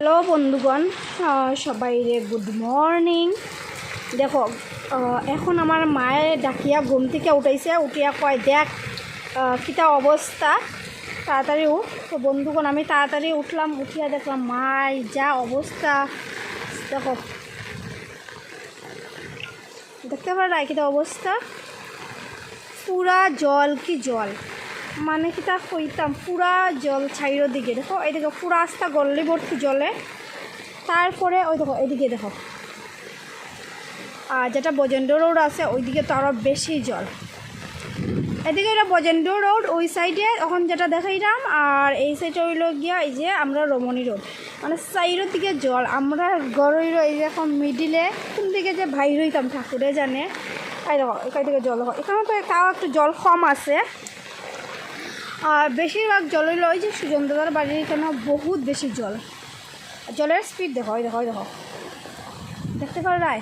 Hello বন্ধুগণ সবাইরে good morning দেখো এখন আমার মায়ে ডাকিয়া ঘুম থেকে উঠাইছে, উঠিয়া কয়, দেখ কিতা অবস্থা? তাড়াতাড়ি উঠ। তো বন্ধুগণ, আমি তাড়াতাড়ি উঠলাম, উঠিয়া দেখলাম, মাই, যা অবস্থা। দেখো, দেখতে পারা কিতা অবস্থা? পুরা জল কি জল? মানে কি তা কইতাম, পুরা জল ছাইরো দিকে, দেখো এইদিকে পুরা আস্তা গল্লি ভর্তি জলে। তারপরে, ওই দেখো, এদিকে দেখো। আর যেটা বজেন্দ্র রোড আছে, ওইদিকে তো আরও বেশি জল। এদিকে এটা বজেন্দ্র রোড, ওই সাইডে, এখন যেটা দেখাইলাম, আর এই সাইডে হইল গিয়া, এই যে আমরা রমণী রোড। মানে সাইডের দিকে জল, আমরা গড়ই এই যে এখন মিডিলে, কোন দিকে যে ভাই হইতাম, ঠাকুরে জানে। এই দেখো, এখান থেকে জল হয় এখানে তো তাও একটু জল কম আছে। আর বেশিরভাগ জল হইল ওই যে সুজন বাড়ির এখানে বহুত বেশি জল। জলের স্পিড দেখো ওই দেখো ওই দেখো। দেখতে পারো রায়?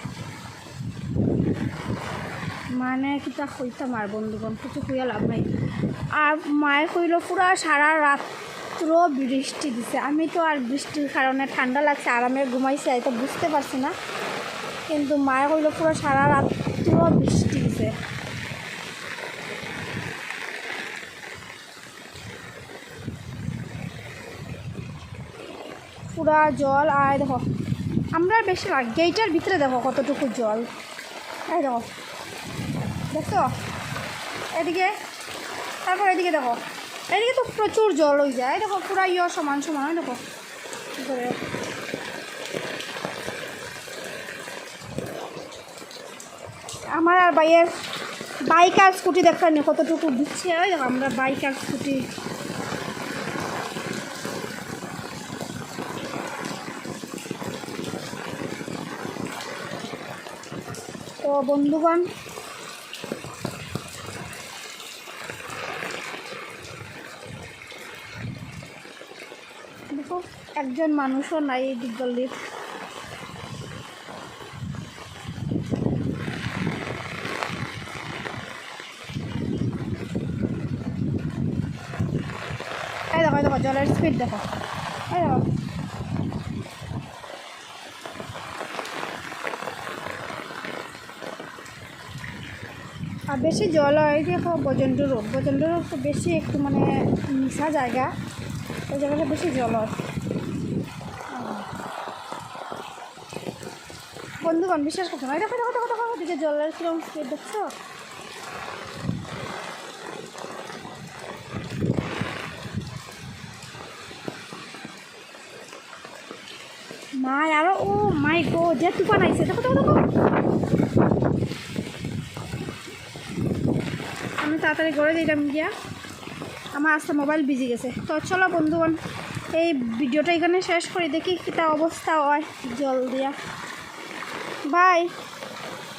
মানে কিতা কইতাম আর বন্ধুগণ, কিছু কইয়া লাভ নাই। আর মায়ে কইল, পুরা সারা রাত্র বৃষ্টি দিছে। আমি তো আর বৃষ্টির কারণে ঠান্ডা লাগছে, আরামে ঘুমাইছে তো বুঝতে পারছি না। কিন্তু মায়ে কইল, পুরো সারা রাত্র বৃষ্টি দিছে। পুরা জল আর দেখো আমরা বেশি না গেইটার ভিতরে দেখো কতটুকু জল। এই দেখো। দেখছ? এদিকে। তারপর এদিকে দেখো। এদিকে তো প্রচুর জল হয়ে যায়। দেখো, পুরা ইয়ে সমান সমান দেখো। আমার আর বাইয়ের বাইক আর স্কুটি নেই কতটুকু দিচ্ছে। ওই দেখো, আমরা বাইক আর স্কুটি তো বন্ধুগণ দেখো একজন মানুষও নাই এই দিকগল্লির দেখো দেখো জলের স্পিড দেখো। দেখো। আর বেশি জল হয়, দেখো বজেন্দ্র রোড বজেন্দ্র রোড তো বেশি একটু মানে মিশা জায়গা। ওই জায়গাটা বেশি জল হয়। বন্ধুগণ, বিশ্বাস করছ না দেখো দেখো দেখো দেখো জলের স্পিড দেখছ? মায় আরও, ও মাই গো, যে তুফান আইছে, দেখো দেখো দেখো। আমি তাড়াতাড়ি ঘরে দিলাম গিয়া। আমার আস্তে মোবাইল বিজি গেছে। তো চলো বন্ধুগণ, এই ভিডিওটা এখানে শেষ করি। দেখি কিটা অবস্থা হয়। জল দিয়া। বাই